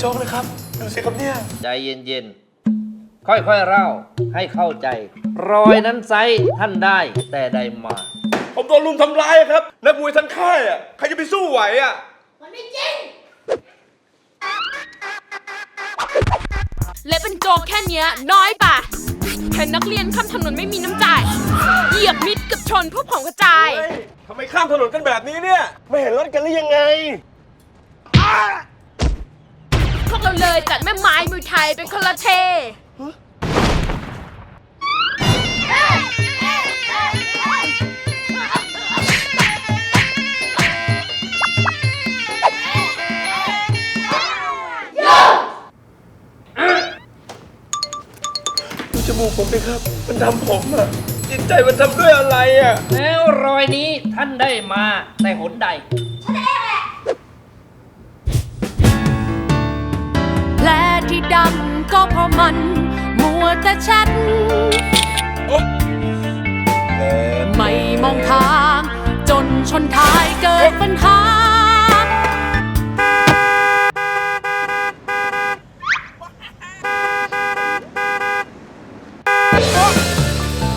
โจ๊กนะครับ ดูสิครับเนี่ย ใจเย็นๆ ค่อยๆ เล่าให้เข้าใจ รอยนั้นไซส์ท่านได้แต่ใดมา ผมโดนลุมทำร้ายครับ นักมวยทั้งค่ายอะ ใครจะไปสู้ไหวอะ มันไม่จริง เละเป็นโจกแค่เนี้ยน้อยป่ะเห็นนักเรียนข้ามถนนไม่มีน้ำใจเหยียบมิดกับชนพวกผมกระจาย ทำไมข้ามถนนกันแบบนี้เนี่ย ไม่เห็นรถกันหรือยังไง พวกเราเลยจัดแม่ไม้มวยไทยเป็นคนละเท ดูจมูกผมดิครับ มันทำผมอะจิตใจมันทำด้วยอะไรอะแล้วรอยนี้ท่านได้มาแต่หนใด ดำก็เพราะมันมัวแต่แชัดไม่มองทาง จนชนท้ายเกิดปัญหา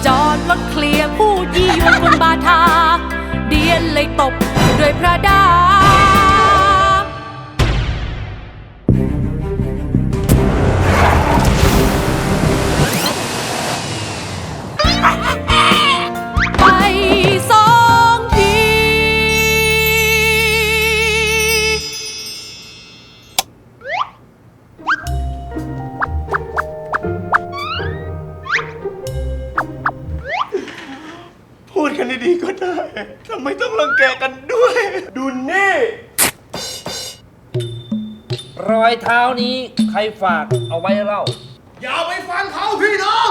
จอดรถเคลียร์พูดยี่ยวนบนบาทา เดียนเลยตบด้วยพระดา กันดีๆก็ได้ทำไมต้องรังแกกันด้วย ดูนี่ รอยเท้านี้ใครฝากเอาไว้เล่า อย่าไปฟังเขาพี่น้อง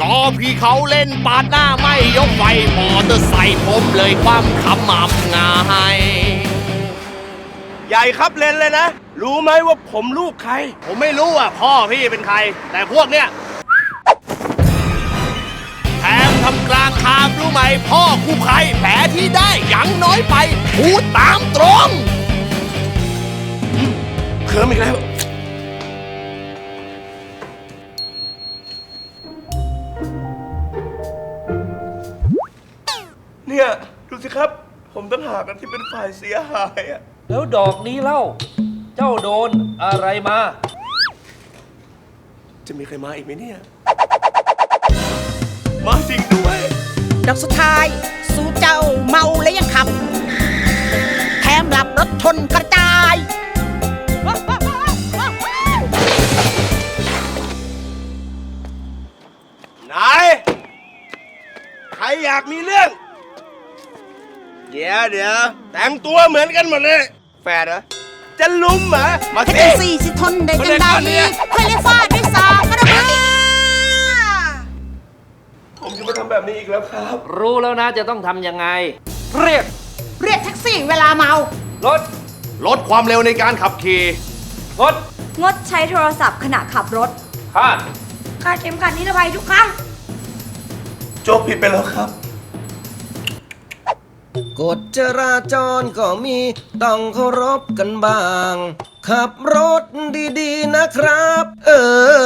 ก็พี่เขาเล่นปาดหน้าไม่ยกไฟมอเตอร์ไซค์ผมเลยความขำมับงายใหญ่ครับเลนเลยนะ รู้ไหมว่าผมลูกใคร ผมไม่รู้อะพ่อพี่เป็นใคร แต่พวกเนี้ย แถมทำกลางทางรู้ไหม พ่อกูใครแผลที่ได้ยังน้อยไปพูดตามตรงเคิร์มอีกแล้ว เนี่ย ดูสิครับ ผมต้องหากันที่เป็นฝ่ายเสียหายอะแล้วดอกนี้เล่า เจ้าโดนอะไรมา จะมีใครมาอีกไหมเนี่ย มาจริงด้วย ดอกสุดท้าย สู่เจ้าเมาและยังขับ แถมหลับรถชนกระจาย ไหน ใครอยากมีเรื่อง เดี๋ยวเดี๋ยวแต่งตัวเหมือนกันหมดเลย แฟนเหรอ จะลุมเหรอ มาให้สิเป็นสี่สิทนได้ยังไงคนเล่นก่อนเนี่ยเคยเล่นฟาด แบบนี้อีกแล้วครับ รู้แล้วนะจะต้องทำยังไง เรียก เรียกแท็กซี่เวลาเมา รถ ลดความเร็วในการขับขี่รถงดใช้โทรศัพท์ขณะขับรถคาดคาดเข็มขัดนิรภัยทุกครั้ง โจ๊กผิดไปแล้วครับ กฎจราจรก็มีต้องเคารพกันบ้าง ขับรถดีๆนะครับ เออ